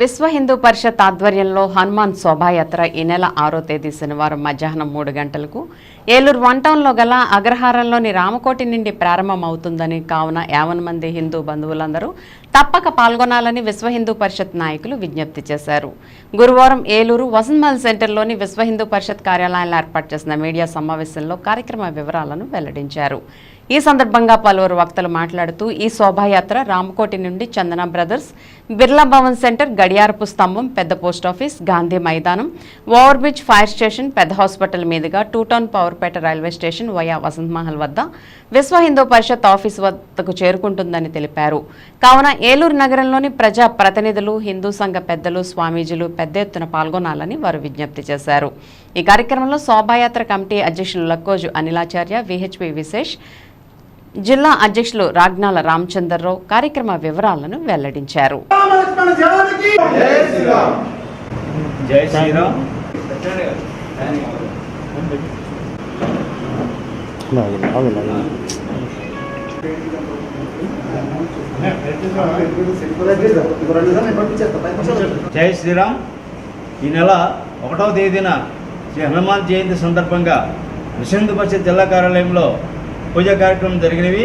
విశ్వ హిందూ పరిషత్ ఆధ్వర్యంలో హనుమాన్ శోభాయాత్ర ఈ నెల ఆరో తేదీ శనివారం మధ్యాహ్నం మూడు గంటలకు. ఏలూరు వన్ టౌన్లో గల అగ్రహారంలోని రామకోటి నుండి ప్రారంభమవుతుందని కావున యావన్ మంది హిందూ బంధువులందరూ తప్పక పాల్గొనాలని విశ్వ హిందూ పరిషత్ నాయకులు విజ్ఞప్తి చేశారు. గురువారం ఏలూరు వసంతమల్ సెంటర్లోని విశ్వ హిందూ పరిషత్ కార్యాలయంలో ఏర్పాటు చేసిన మీడియా సమావేశంలో కార్యక్రమ వివరాలను వెల్లడించారు. ఈ సందర్భంగా పలువురు వక్తలు మాట్లాడుతూ ఈ శోభాయాత్ర రామకోటి నుండి చందన బ్రదర్స్ బిర్లా భవన్ సెంటర్ గడియారపు స్తంభం పెద్ద పోస్టాఫీస్ గాంధీ మైదానం ఓవర్ బ్రిడ్జ్ ఫైర్ స్టేషన్ పెద్ద హాస్పిటల్ మీదుగా two town Powerpet railway station via Vasanth Mahal వద్ద విశ్వ హిందూ పరిషత్ ఆఫీస్ వద్దకు చేరుకుంటుందని తెలిపారు. కావున ఏలూరు నగరంలోని ప్రజా ప్రతినిధులు హిందూ సంఘ పెద్దలు స్వామీజీలు పెద్ద ఎత్తున పాల్గొనాలని వారు విజ్ఞప్తి చేశారు. ఈ కార్యక్రమంలో శోభాయాత్ర కమిటీ అధ్యక్షులు లక్కోజు అనిలాచార్య విహెచ్పి విశేష్ జిల్లా అధ్యక్షులు రాగ్నాల రామచందర్రావు కార్యక్రమ వివరాలను వెల్లడించారు. జయ జై శ్రీరామ్. ఈ నెల ఒకటవ తేదీన శ్రీ హనుమాన్ జయంతి సందర్భంగా విశ్వందు పరిషత్ జిల్లా కార్యాలయంలో పూజా కార్యక్రమం జరిగినవి.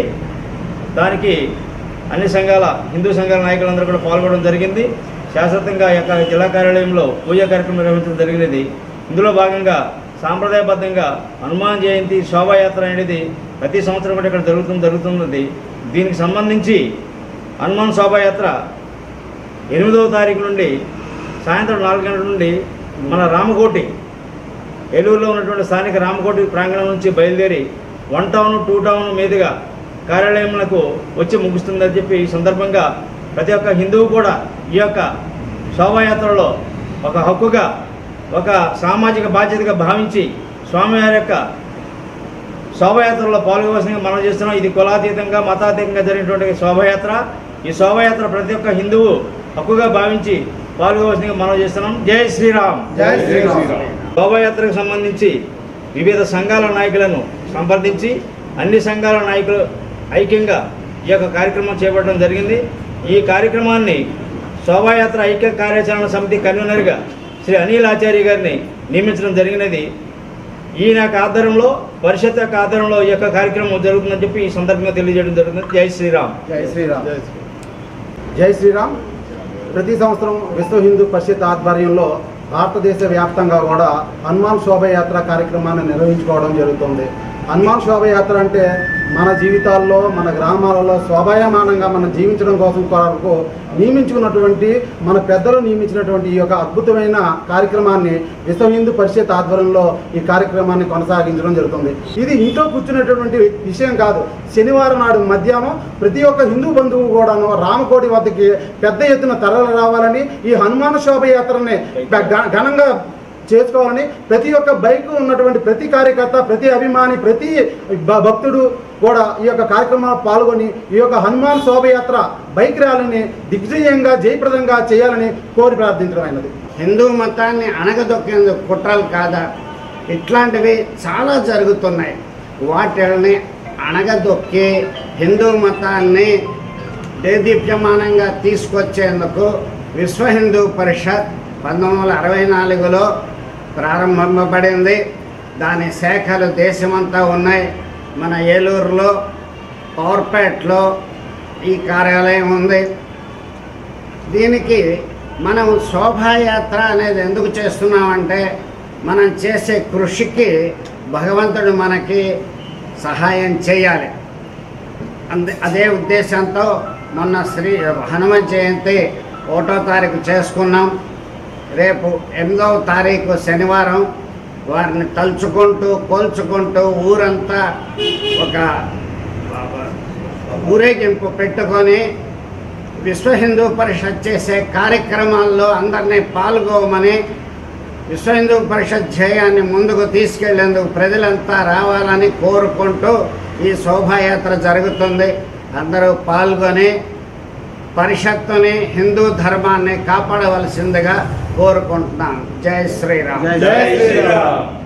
దానికి అన్ని సంఘాల హిందూ సంఘాల నాయకులందరూ కూడా పాల్గొనడం జరిగింది. శాశ్వతంగా యొక్క జిల్లా కార్యాలయంలో పూజా కార్యక్రమం నిర్వహించడం జరిగినది. ఇందులో భాగంగా సాంప్రదాయబద్ధంగా హనుమాన్ జయంతి శోభాయాత్ర అనేది ప్రతి సంవత్సరం కూడా ఇక్కడ జరుగుతుంది జరుగుతున్నది. దీనికి సంబంధించి హనుమాన్ శోభాయాత్ర ఎనిమిదవ తారీఖు నుండి సాయంత్రం నాలుగు గంటల నుండి మన రామకోటి ఏలూరులో ఉన్నటువంటి స్థానిక రామకోటి ప్రాంగణం నుంచి బయలుదేరి వన్ టౌన్ టూ టౌన్ మీదుగా కార్యాలయములకు వచ్చి ముగుస్తుందని చెప్పి ఈ సందర్భంగా ప్రతి ఒక్క హిందువు కూడా ఈ యొక్క శోభాయాత్రలో ఒక హక్కుగా ఒక సామాజిక బాధ్యతగా భావించి స్వామివారి యొక్క శోభాయాత్రలో పాల్గొవలసిందిగా మనం చేస్తున్నాం. ఇది కులాతీతంగా మతాతీతంగా జరిగినటువంటి శోభాయాత్ర. ఈ శోభాయాత్ర ప్రతి ఒక్క హిందువు హక్కుగా భావించి పాల్గొవలసిందిగా మనం చేస్తున్నాం. జై శ్రీరామ్. జై శ్రీరామ్. శోభాయాత్రకు సంబంధించి వివిధ సంఘాల నాయకులను సంప్రదించి అన్ని సంఘాల నాయకులు ఐక్యంగా ఈ యొక్క కార్యక్రమం చేపట్టడం జరిగింది. ఈ కార్యక్రమాన్ని శోభాయాత్ర ఐక్య కార్యాచరణ సమితి కన్వీనర్గా శ్రీ అనిల్ ఆచార్య గారిని నియమించడం జరిగినది. ఈయన యొక్క ఆధ్వర్యంలో పరిషత్ యొక్క ఆధ్వర్యంలో ఈ యొక్క కార్యక్రమం జరుగుతుందని చెప్పి ఈ సందర్భంగా తెలియజేయడం జరుగుతుంది. జై శ్రీరామ్. జై శ్రీరామ్. జై శ్రీరామ్. ప్రతి సంవత్సరం విశ్వ హిందూ పరిషత్ ఆధ్వర్యంలో భారతదేశ వ్యాప్తంగా కూడా హనుమాన్ శోభయాత్ర కార్యక్రమాన్ని నిర్వహించుకోవడం జరుగుతుంది. హనుమాన్ శోభయాత్ర అంటే మన జీవితాల్లో మన గ్రామాలలో శోభాయమానంగా మనం జీవించడం కోసం కొరకు నియమించుకున్నటువంటి మన పెద్దలు నియమించినటువంటి ఈ యొక్క అద్భుతమైన కార్యక్రమాన్ని విశ్వ హిందూ పరిషత్ ఆధ్వర్యంలో ఈ కార్యక్రమాన్ని కొనసాగించడం జరుగుతుంది. ఇది ఇంట్లో కూర్చున్నటువంటి విషయం కాదు. శనివారం నాడు మధ్యాహ్నం ప్రతి ఒక్క హిందూ బంధువు కూడాను రామకోటి వద్దకి పెద్ద ఎత్తున తరలి రావాలని ఈ హనుమాన శోభయాత్రని ఘనంగా చేసుకోవాలని ప్రతి ఒక్క బైక్ ఉన్నటువంటి ప్రతి కార్యకర్త ప్రతి అభిమాని ప్రతి భక్తుడు కూడా ఈ యొక్క కార్యక్రమంలో పాల్గొని ఈ యొక్క హనుమాన్ శోభయాత్ర బైక్ ర్యాలీని దిగ్విజయంగా జయప్రదంగా చేయాలని కోరి ప్రార్థించడమైనది హిందూ మతాన్ని అణగదొక్కేందుకు కుట్రలు కాదా? ఇట్లాంటివి చాలా జరుగుతున్నాయి. వాటిని అణగదొక్కి హిందూ మతాన్ని దేదీప్యమానంగా తీసుకొచ్చేందుకు విశ్వ హిందూ పరిషత్ పంతొమ్మిది వందల అరవై నాలుగులో ప్రారంభింపబడింది దాని శాఖలు దేశమంతా ఉన్నాయి. మన ఏలూరులో పవర్పేట్లో ఈ కార్యాలయం ఉంది. దీనికి మనం శోభాయాత్ర అనేది ఎందుకు చేస్తున్నామంటే మనం చేసే కృషికి భగవంతుడు మనకి సహాయం చేయాలి. అందే అదే ఉద్దేశంతో మొన్న శ్రీ హనుమ జయంతి ఒకటో తారీఖు చేసుకున్నాం. రేపు ఎనిమిదవ తారీఖు శనివారం వారిని తలుచుకుంటూ కోల్చుకుంటూ ఊరంతా ఒక ఊరేగింపు పెట్టుకొని విశ్వ హిందూ పరిషత్ చేసే కార్యక్రమాల్లో అందరినీ పాల్గొమని విశ్వ హిందూ పరిషత్ ధ్యేయాన్ని ముందుకు తీసుకెళ్ళేందుకు ప్రజలంతా రావాలని కోరుకుంటూ ఈ శోభాయాత్ర జరుగుతుంది. అందరూ పాల్గొని పరిషత్తుని హిందూ ధర్మాన్ని కాపాడవలసిందిగా కోరుకుంటున్నాను. జై శ్రీరామ్. జై శ్రీరామ్.